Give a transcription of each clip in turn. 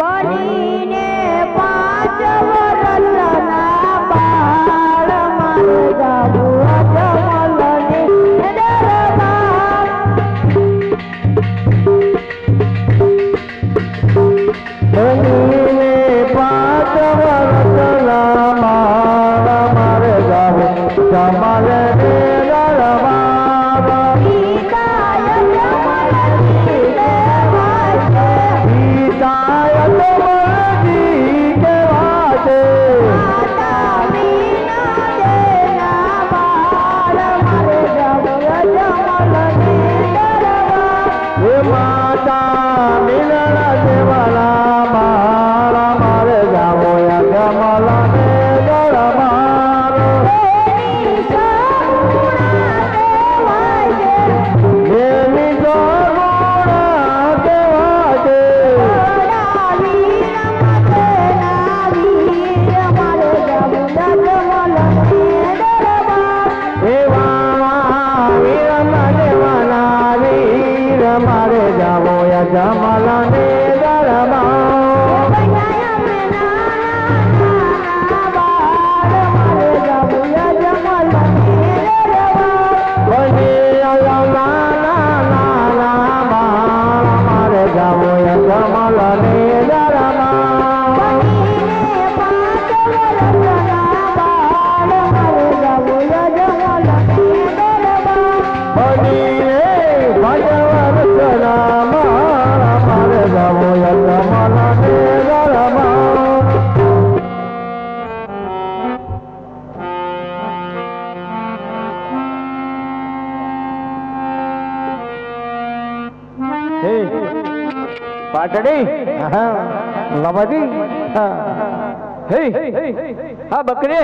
বলি પાટડી? લબડી હે. હા. બકરે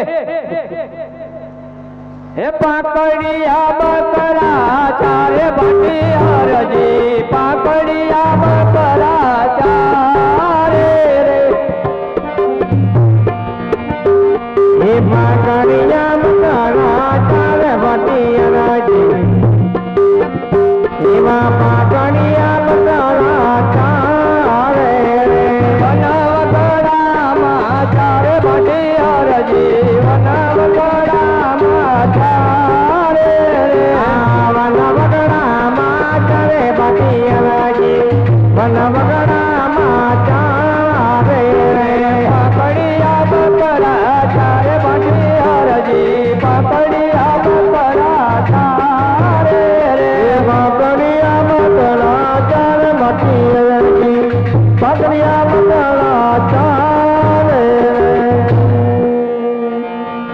હે પાકડિયા બકરા ચારે બટી હરજી. પાકડિયા બકરા ચારે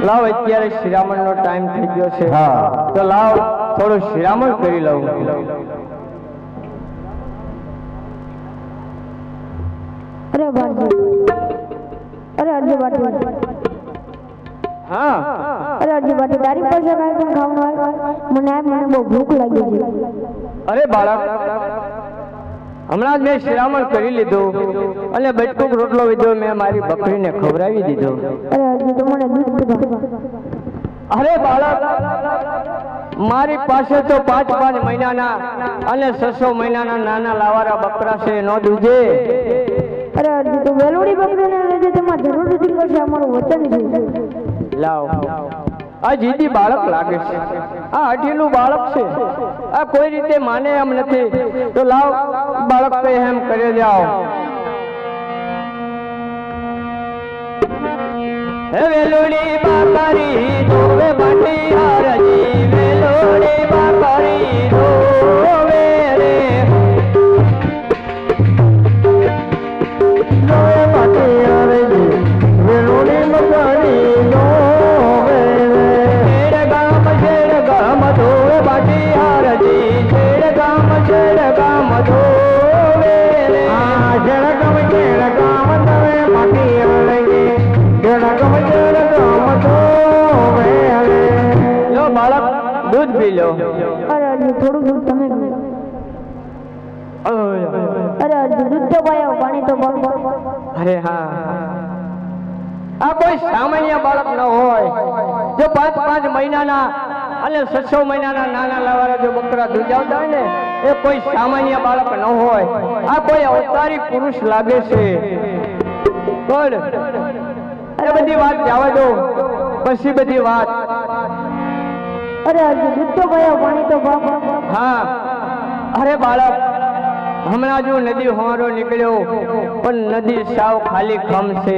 લાવ અત્યારે શિરામણ નો ટાઈમ થઈ ગયો છે. હા. તો લાવ થોડું શ્રીરામણ કરી લઉં. અરે બાજી અરે અરજી બાટી હા. અરે અરજી બાટી તારી પાસે કાંઈ પણ ખાવું હોય? મને મને બહુ ભૂખ લાગી છે. અરે બાળક હમણાં જ મેં શિરામણ કરી લીધું અને બટકુક રોટલો વીધો મેં મારી બકરીને ખવડાવી દીધો. અરે અરજી તો મને દૂધ પીધો. અરે બાળક મારી પાસે તો પાંચ પાંચ મહિનાના અને છસો મહિનાના નાના લાવારા બકરા છે નો દૂજે અરે અરજી તો વેલોડી બકરીને લેજે તેમાં જરૂર રૂટિંગ કરશે અમારું વચન છે. લાવ. આ જીદી બાળક લાગે છે. આ અઢીલું બાળક છે. આ કોઈ રીતે માને એમ નથી. તો લાવ, બાળક તો એમ કરી, જાઓ. હે વેલુડી બાપારી ધોવે બાટી દૂધ પી લો અરે અર્જુન થોડું દૂધ તમે. અરે અર્જુન દૂધ તો પાયો પાણી તો અરે હા. આ કોઈ સામાન્ય બાળક ન હોય. જો પાંચ પાંચ મહિનાના અને છસો મહિનાના નાના લાવારા જો બકરા દૂધાવતા હોય ને એ કોઈ સામાન્ય બાળક ન હોય. આ કોઈ અવતારી પુરુષ લાગે છે. પણ અરે બધી વાત જવા દો. પછી બધી વાત. અરે અર્જુન દૂધ તો ગયો પાણી તો હા. અરે બાળક હમણાં જો નદી હોવારો નીકળ્યો પણ નદી સાવ ખાલી ખમ છે.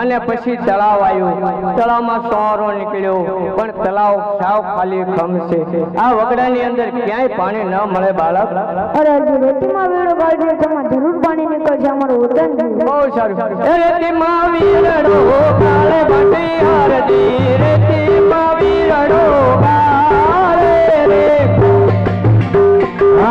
અને પછી તળાવ આવ્યું. તળાવમાં સોરો નીકળ્યો પણ તળાવ સાવ ખાલી ખમ છે. આ વગડાની અંદર ક્યાંય પાણી ન મળે બાળક. અરે અર્જુન રેતીમાં વેળો કાઢ્યો તેમાં જરૂર પાણી નીકળશે અમારું વતન બહુ સારું. રેતીમાં વીરડો કાળે ભટી હરદી રેતીમાં વીરડો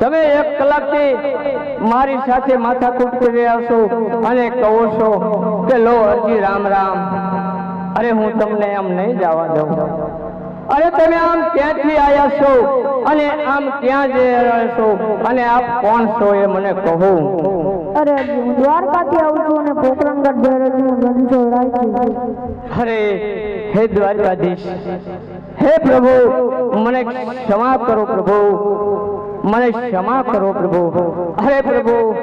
તમે એક કલાકથી મારી સાથે માથા કરી રહ્યા છો અને કહો છો કે લો અરજી રામ રામ. અરે હું તમને એમ નહીં જવા દઉં. અરે તમે આમ ક્યાંથી આવ્યા છો? અને આમ ક્યાં જઈ રહ્યા છો? અને આપ કોણ છો એ મને કહો. અરે હું દ્વારકાથી આવું છું અને પોકરણગઢ રહ્યો છું રણછોડ રાય અરે હે દ્વારકાધીશ હે પ્રભુ મને ક્ષમા કરો પ્રભુ. મને ક્ષમા કરો પ્રભુ. અરે પ્રભુ,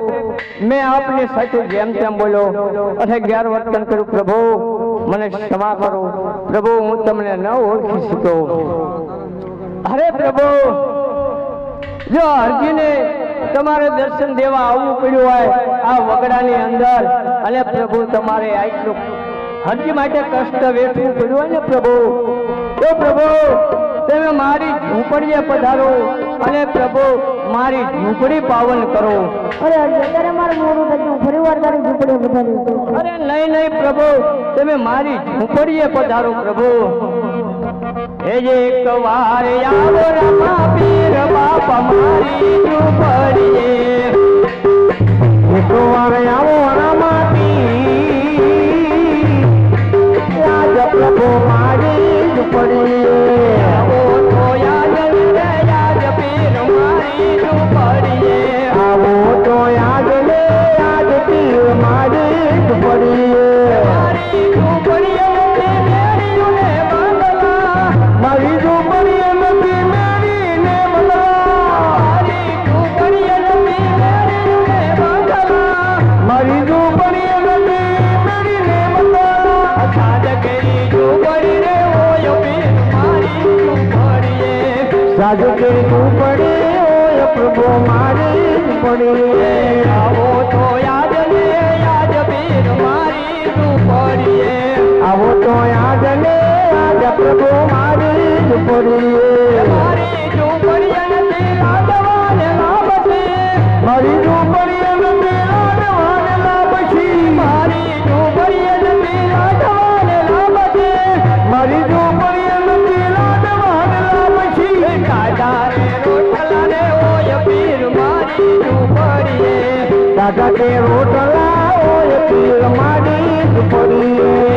મેં આપને સાચું જેમ તેમ બોલ્યો અને ગેર વર્તન કર્યું. પ્રભુ, મને ક્ષમા કરો. પ્રભુ, હું તમને ન ઓળખી શક્યો. અરે પ્રભુ, જો અર્જીને તમારે દર્શન દેવા આવવું પડ્યું હોય, આ વગડાની અંદર, અને પ્રભુ તમારે આટલું હરજી માટે કષ્ટ વેઠવું પડ્યું હોય ને પ્રભુ. તો પ્રભુ, તમે મારી ઝૂંપડીએ પધારો. અને પ્રભુ મારી ઝૂંપડી પાવન કરો. અરે અત્યારે મારે મોડું થઈ ફરી વાર તારી ઝૂંપડીએ બધાની અરે નહીં નહીં પ્રભુ તમે મારી ઝૂંપડીએ પધારો પ્રભુ. એ જે એક વાર આવો રમા પીર બાપ મારી ઝૂંપડીએ. એક વાર આવો સાજુ કે પડે ઓય પ્રભુ મારી પડે. આવો તો યાદ લે યાદ બીર મારી પડીએ. આવો તો યાદ ને યાદ પ્રભુ મારી પડીએ. મારી ઝૂંપડીએ નથી લાડવા ને લાભથી મારી દાદા કે રોટલા પીર મારી ઝૂંપડીએ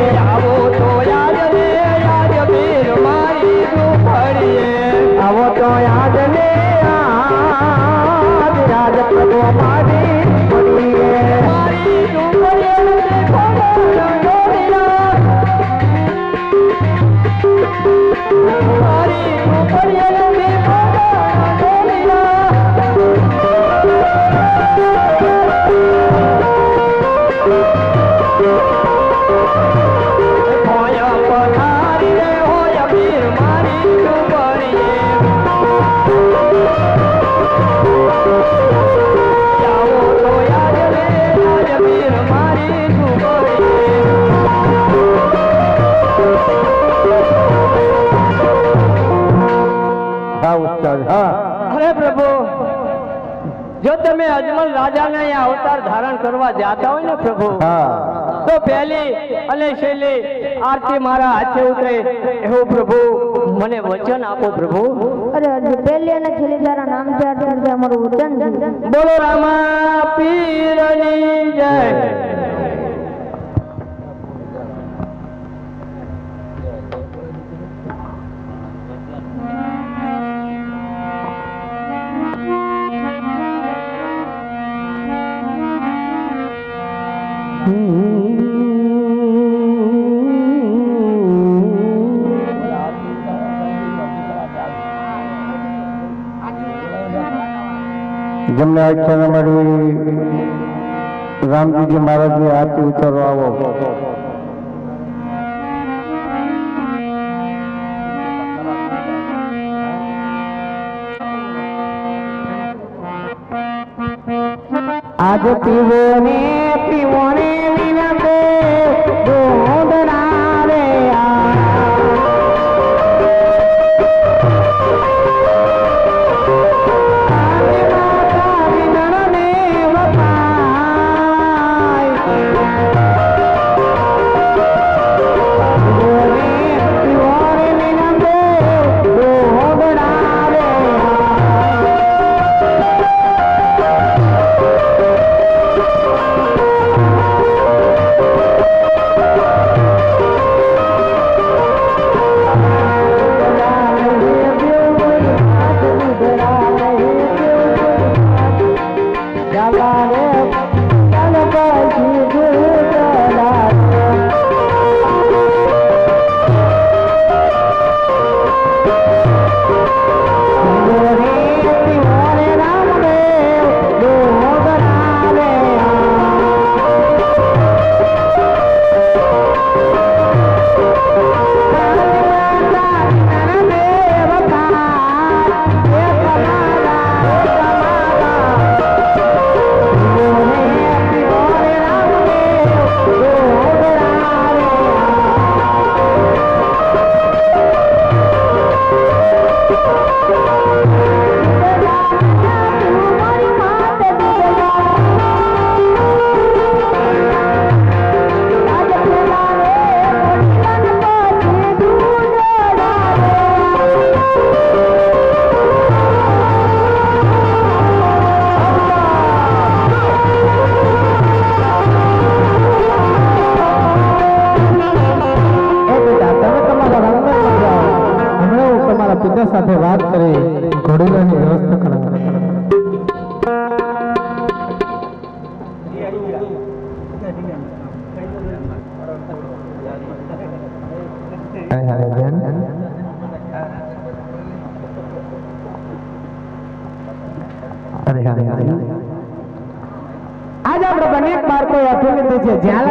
તમે રાજાને અહીંયા અવતાર ધારણ કરવા જતા હોય ને પ્રભુ તો પહેલી અને છેલ્લી આરતી મારા હાથે ઉતરે. એવું પ્રભુ મને વચન આપો પ્રભુ. અરે પહેલી અને છેલ્લી તારા નામ ત્યાર અમારું વચન બોલો રામા. જેમને આખ્યાન અમારી રામજીજી મહારાજની આરતી ઉતારો આવો. આજ પીવો ને પીવો ને વિનંતે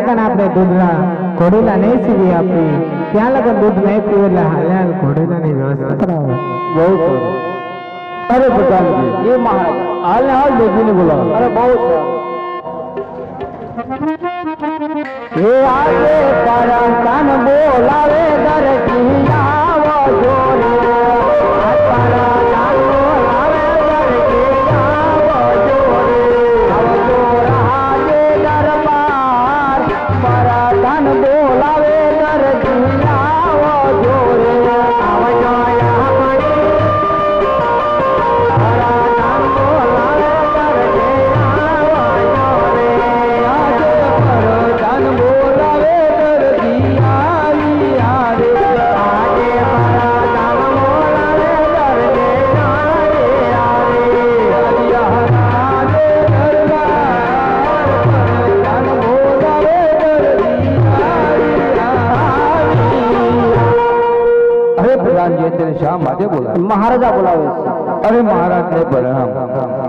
લગન આપણે દૂધના ઘોડેલા નહીં સીવી આપી. ત્યાં લગન દૂધ નહીં પીવે એટલે હાલ ઘોડીલાની વ્યવસ્થા કરાવો. બહુ અરે પ્રધાનજી એ મહારાજ. હાલ હાલ દેવીને બોલાવો. અરે બહુ એ આવે તારા કાન બોલાવે દરજી. શા માટે બોલાવે? મહારાજા બોલાવે છે. અરે મહારાજ ને પ્રણામ.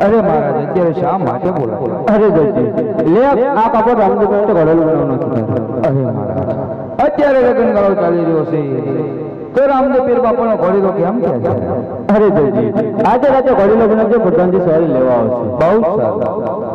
અરે મહારાજ અત્યારે શા માટે બોલાવે? અરે દરજી લે આ કાપડ રામદેવ તો ઘડેલું નથી અરે મહારાજ અત્યારે લગ્ન ગાળો ચાલી રહ્યો છે. તો રામદેવ પીર બાપાનો ઘોડીલો કેમ કે છે? અરે જયજી આજે રાતે ઘોડીલો બનાવજો પ્રધાનજી સવારે લેવા આવશે. બહુ સારું.